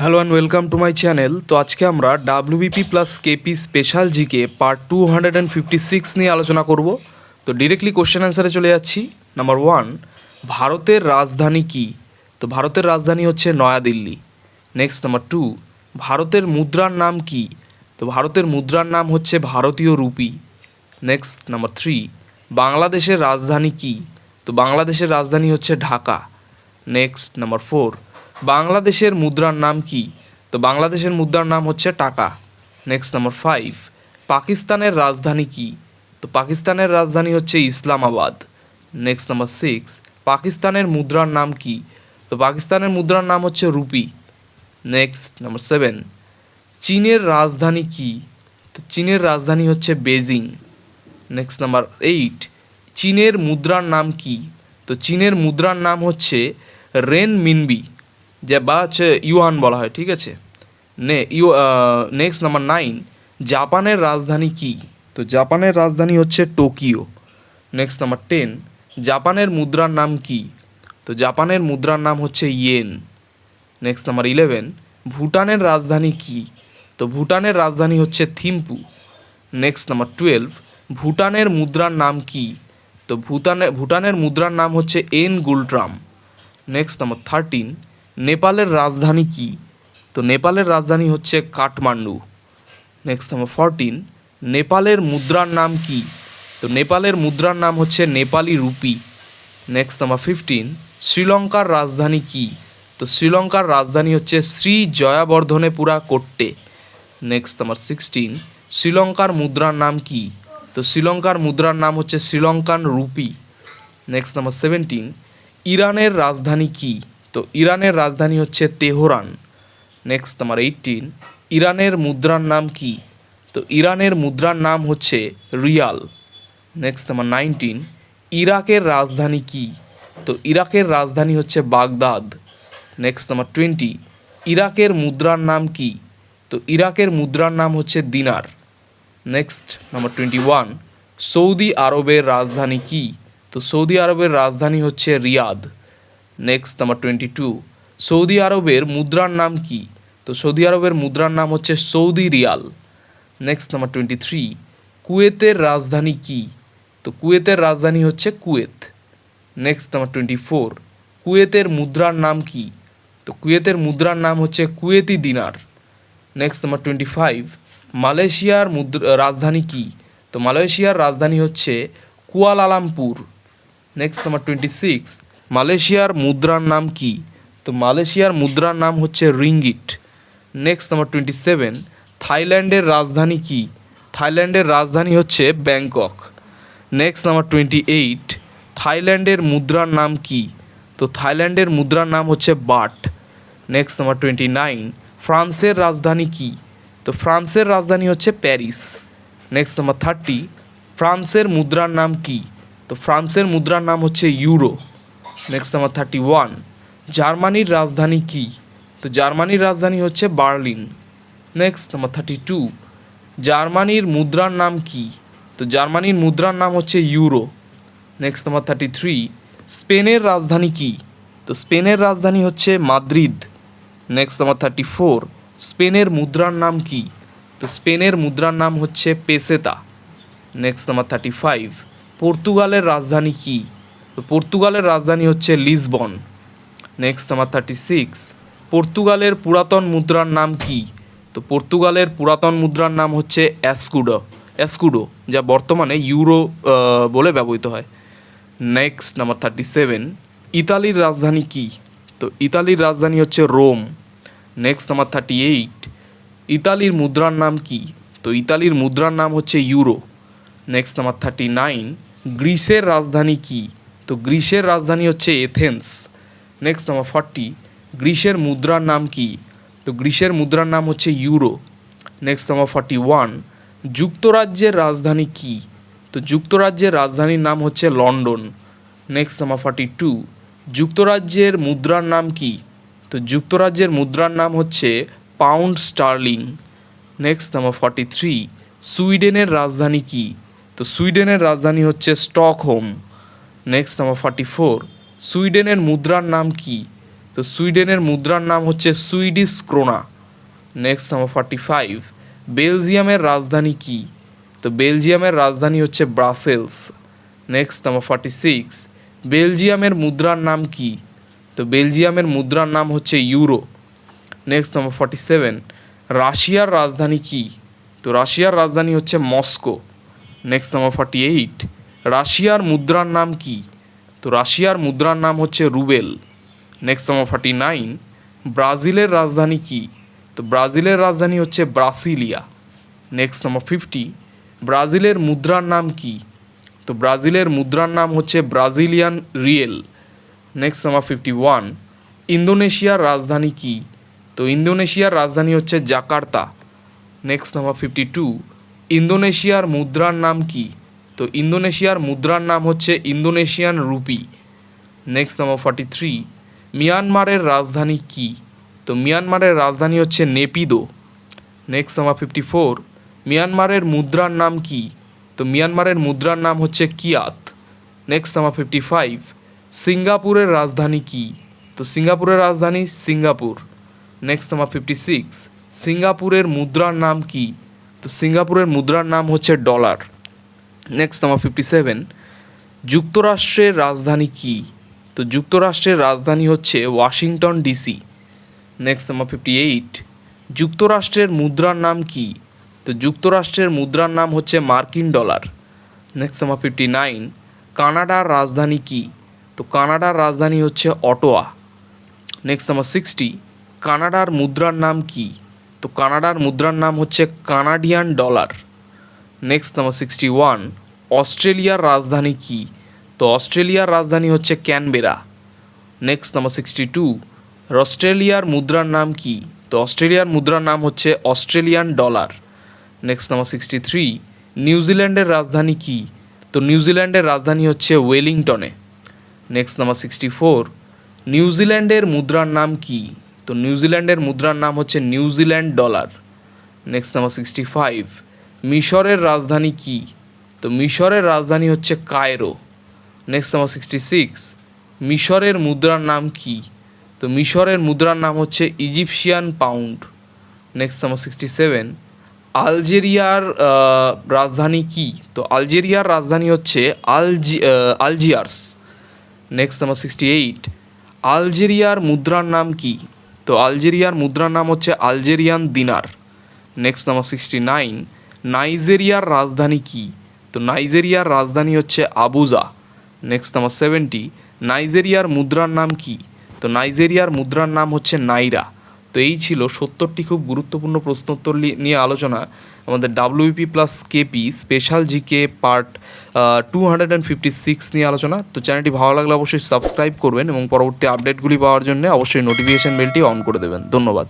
Hello and welcome to my channel তো আজকে আমরা WBP plus KP special GK part two hundred and fifty six নিয়ে আলোচনা করব। তো ডিরেক্টলি কোশ্চেন অ্যান্সারে চলে যাচ্ছি। নাম্বার ওয়ান ভারতের রাজধানী কি? তো ভারতের রাজধানী হচ্ছে নয়াদিল্লি। নেক্সট নাম্বার টু ভারতের মুদ্রার নাম কি? তো ভারতের মুদ্রার নাম হচ্ছে ভারতীয় রুপি। নেক্সট নাম্বার থ্রি বাংলাদেশের রাজধানী কি? তো বাংলাদেশের রাজধানী হচ্ছে ঢাকা। নেক্সট নাম্বার ফোর বাংলাদেশের মুদ্রার নাম কি? তো বাংলাদেশের মুদ্রার নাম হচ্ছে টাকা। নেক্সট নাম্বার ফাইভ পাকিস্তানের রাজধানী কি? তো পাকিস্তানের রাজধানী হচ্ছে ইসলামাবাদ। নেক্সট নাম্বার সিক্স পাকিস্তানের মুদ্রার নাম কি? তো পাকিস্তানের মুদ্রার নাম হচ্ছে রুপি। নেক্সট নাম্বার সেভেন চীনের রাজধানী কি? তো চীনের রাজধানী হচ্ছে বেজিং নেক্সট নাম্বার এইট চীনের মুদ্রার নাম কি? তো চীনের মুদ্রার নাম হচ্ছে রেন মিনবি যে বা হচ্ছে ইউয়ান বলা হয় ঠিক আছে? নে ইউ নেক্সট নাম্বার নাইন জাপানের রাজধানী কি? তো জাপানের রাজধানী হচ্ছে টোকিও। নেক্সট নাম্বার টেন জাপানের মুদ্রার নাম কি? তো জাপানের মুদ্রার নাম হচ্ছে ইয়েন। নেক্সট নাম্বার ইলেভেন ভুটানের রাজধানী কি? তো ভুটানের রাজধানী হচ্ছে থিম্পু। নেক্সট নাম্বার টুয়েলভ ভুটানের মুদ্রার নাম কি? তো ভুটানের ভুটানের মুদ্রার নাম হচ্ছে N Ngultrum. Next number thirteen নেপালের রাজধানী কি? তো নেপালের রাজধানী হচ্ছে কাঠমান্ডু। নেক্সট নাম্বার ফরটিন নেপালের মুদ্রার নাম কি? তো নেপালের মুদ্রার নাম হচ্ছে Nepali rupee. Next number fifteen শ্রীলঙ্কার রাজধানী কি? তো শ্রীলঙ্কার রাজধানী হচ্ছে Sri Jayawardenepura Kotte. Next number sixteen শ্রীলঙ্কার মুদ্রার নাম কি? তো শ্রীলঙ্কার মুদ্রার নাম হচ্ছে Sri Lankan rupee. Next number seventeen ইরানের রাজধানী কি? তো ইরানের রাজধানী হচ্ছে তেহরান। নেক্সট তোমার এইটিন ইরানের মুদ্রার নাম কি? তো ইরানের মুদ্রার নাম হচ্ছে রিয়াল। নেক্সট তোমার নাইনটিন ইরাকের রাজধানী কি? তো ইরাকের রাজধানী হচ্ছে বাগদাদ। নেক্সট তোমার টোয়েন্টি ইরাকের মুদ্রার নাম কি? তো ইরাকের মুদ্রার নাম হচ্ছে dinar. Next number twenty one Saudi আরবের রাজধানী কি? তো সৌদি আরবের রাজধানী হচ্ছে Riyadh. Next number twenty two Saudi আরবের মুদ্রার নাম কি তো সৌদি আরবের মুদ্রার নাম হচ্ছে Saudi riyal next number twenty three কুয়েতের রাজধানী কি তো কুয়েতের রাজধানী হচ্ছে Kuwait next number twenty four কুয়েতের মুদ্রার নাম কি তো কুয়েতের মুদ্রার নাম হচ্ছে Kuwaiti dinar next number twenty five মালয়েশিয়ার মুদ্রা রাজধানী কি তো মালয়েশিয়ার রাজধানী হচ্ছে Kuala Lumpur next number twenty six মালয়েশিয়ার মুদ্রার নাম কি? তো মালয়েশিয়ার মুদ্রার নাম হচ্ছে ringgit next number twenty seven থাইল্যান্ডের রাজধানী কি? থাইল্যান্ডের রাজধানী হচ্ছে Bangkok. Next number twenty eight থাইল্যান্ডের মুদ্রার নাম কি? তো থাইল্যান্ডের মুদ্রার নাম হচ্ছে baht. Next number twenty nine ফ্রান্সের রাজধানী কি? তো ফ্রান্সের রাজধানী হচ্ছে প্যারিস। নেক্সট নাম্বার থার্টি ফ্রান্সের মুদ্রার নাম কি? তো ফ্রান্সের মুদ্রার নাম হচ্ছে euro. Next number thirty one জার্মানির রাজধানী কি? তো জার্মানির রাজধানী হচ্ছে Berlin next number thirty two জার্মানির মুদ্রার নাম কি? তো জার্মানির মুদ্রার নাম হচ্ছে euro. Next number thirty three স্পেনের রাজধানী কি? তো স্পেনের রাজধানী হচ্ছে Madrid. Next number thirty four স্পেনের মুদ্রার নাম কি? তো স্পেনের মুদ্রার নাম হচ্ছে peseta. Next number thirty five পর্তুগালের রাজধানী কি? তো পর্তুগালের রাজধানী হচ্ছে Lisbon. Next number thirty six পর্তুগালের পুরাতন মুদ্রার নাম কি? তো পর্তুগালের পুরাতন মুদ্রার নাম হচ্ছে অ্যাসকুডো অ্যাসকুডো যা বর্তমানে ইউরো বলে ব্যবহৃত হয়। নেক্সট নাম্বার থার্টি সেভেন ইতালির রাজধানী কি? তো ইতালির রাজধানী হচ্ছে Rome. Next number thirty eight ইতালির মুদ্রার নাম কি? তো ইতালির মুদ্রার নাম হচ্ছে euro. Next number thirty nine গ্রিসের রাজধানী কি? তো গ্রিসের রাজধানী হচ্ছে এথেন্স নেক্সট নাম্বার ফর্টি গ্রিসের মুদ্রার নাম কি? তো গ্রিসের মুদ্রার নাম হচ্ছে euro. Next number forty one যুক্তরাজ্যের রাজধানী কি? তো যুক্তরাজ্যের রাজধানীর নাম হচ্ছে London. Next number forty two যুক্তরাজ্যের মুদ্রার নাম কি? তো যুক্তরাজ্যের মুদ্রার নাম হচ্ছে pound sterling. Next number forty three সুইডেনের রাজধানী কি? তো সুইডেনের রাজধানী হচ্ছে Stockholm. Next number forty four সুইডেনের মুদ্রার নাম কি তো সুইডেনের মুদ্রার নাম হচ্ছে Swedish krona next number forty five বেলজিয়ামের রাজধানী কি তো বেলজিয়ামের রাজধানী হচ্ছে Brussels next number forty six বেলজিয়ামের মুদ্রার নাম কি তো বেলজিয়ামের মুদ্রার নাম হচ্ছে euro next number forty seven রাশিয়ার রাজধানী কি তো রাশিয়ার রাজধানী হচ্ছে Moscow next number forty eight রাশিয়ার মুদ্রার নাম কি? তো রাশিয়ার মুদ্রার নাম হচ্ছে rouble. Next number forty nine ব্রাজিলের রাজধানী কি? তো ব্রাজিলের রাজধানী হচ্ছে ব্রাসিলিয়া। নেক্সট নাম্বার ফিফটি ব্রাজিলের মুদ্রার নাম কি? তো ব্রাজিলের মুদ্রার নাম হচ্ছে Brazilian real. Next number fifty one ইন্দোনেশিয়ার রাজধানী কি? তো ইন্দোনেশিয়ার রাজধানী হচ্ছে Jakarta. Next number fifty two ইন্দোনেশিয়ার মুদ্রার নাম কি? তো ইন্দোনেশিয়ার মুদ্রার নাম হচ্ছে Indonesian rupee. Next number forty three মিয়ানমারের রাজধানী কি? তো মিয়ানমারের রাজধানী হচ্ছে Naypyidaw. Next number fifty four মিয়ানমারের মুদ্রার নাম কি? তো মিয়ানমারের মুদ্রার নাম হচ্ছে kyat. Next number fifty five সিঙ্গাপুরের রাজধানী কি? তো সিঙ্গাপুরের রাজধানী Singapore. Next number fifty six সিঙ্গাপুরের মুদ্রার নাম কি? তো সিঙ্গাপুরের মুদ্রার নাম হচ্ছে dollar. Next number fifty seven যুক্তরাষ্ট্রের রাজধানী কি? তো যুক্তরাষ্ট্রের রাজধানী হচ্ছে Washington DC. Next number fifty eight যুক্তরাষ্ট্রের মুদ্রার নাম কি? তো যুক্তরাষ্ট্রের মুদ্রার নাম হচ্ছে মার্কিন dollar. Next number fifty nine কানাডার রাজধানী কি? তো কানাডার রাজধানী হচ্ছে অটোয়া। নেক্সট নাম্বার সিক্সটি কানাডার মুদ্রার নাম কি? তো কানাডার মুদ্রার নাম হচ্ছে Canadian dollar. Next number sixty one অস্ট্রেলিয়ার রাজধানী কি? তো অস্ট্রেলিয়ার রাজধানী হচ্ছে Canberra next number sixty two অস্ট্রেলিয়ার মুদ্রার নাম কি? তো অস্ট্রেলিয়ার মুদ্রার নাম হচ্ছে Australian dollar next number sixty three নিউজিল্যান্ডের রাজধানী কি? তো নিউজিল্যান্ডের রাজধানী হচ্ছে ওয়েলিংটনে নেক্সট নাম্বার সিক্সটি ফোর নিউজিল্যান্ডের মুদ্রার নাম কি? তো নিউজিল্যান্ডের মুদ্রার নাম হচ্ছে New Zealand dollar next number sixty five মিশরের রাজধানী কি? তো মিশরের রাজধানী হচ্ছে Cairo. Next number sixty six মিশরের মুদ্রার নাম কি? তো মিশরের মুদ্রার নাম হচ্ছে Egyptian pound. Next number sixty seven আলজেরিয়ার রাজধানী কি? তো আলজেরিয়ার রাজধানী হচ্ছে algae Algiers. Next number sixty eight আলজেরিয়ার মুদ্রার নাম কি? তো আলজেরিয়ার মুদ্রার নাম হচ্ছে Algerian dinar. Next number sixty nine নাইজেরিয়ার রাজধানী কি? তো নাইজেরিয়ার রাজধানী হচ্ছে আবুজা। নেক্সট নাম্বার সেভেন্টি নাইজেরিয়ার মুদ্রার নাম কি? তো নাইজেরিয়ার মুদ্রার নাম হচ্ছে নাইরা। তো এই ছিল সত্তরটি খুব গুরুত্বপূর্ণ প্রশ্নোত্তর নিয়ে আলোচনা। আমাদের WP plus KP special GK part two hundred and fifty six নিয়ে আলোচনা। তো চ্যানেলটি ভালো লাগলে অবশ্যই সাবস্ক্রাইব করবেন এবং পরবর্তী আপডেটগুলি পাওয়ার জন্য অবশ্যই নোটিফিকেশন বেলটি অন করে দেবেন। ধন্যবাদ।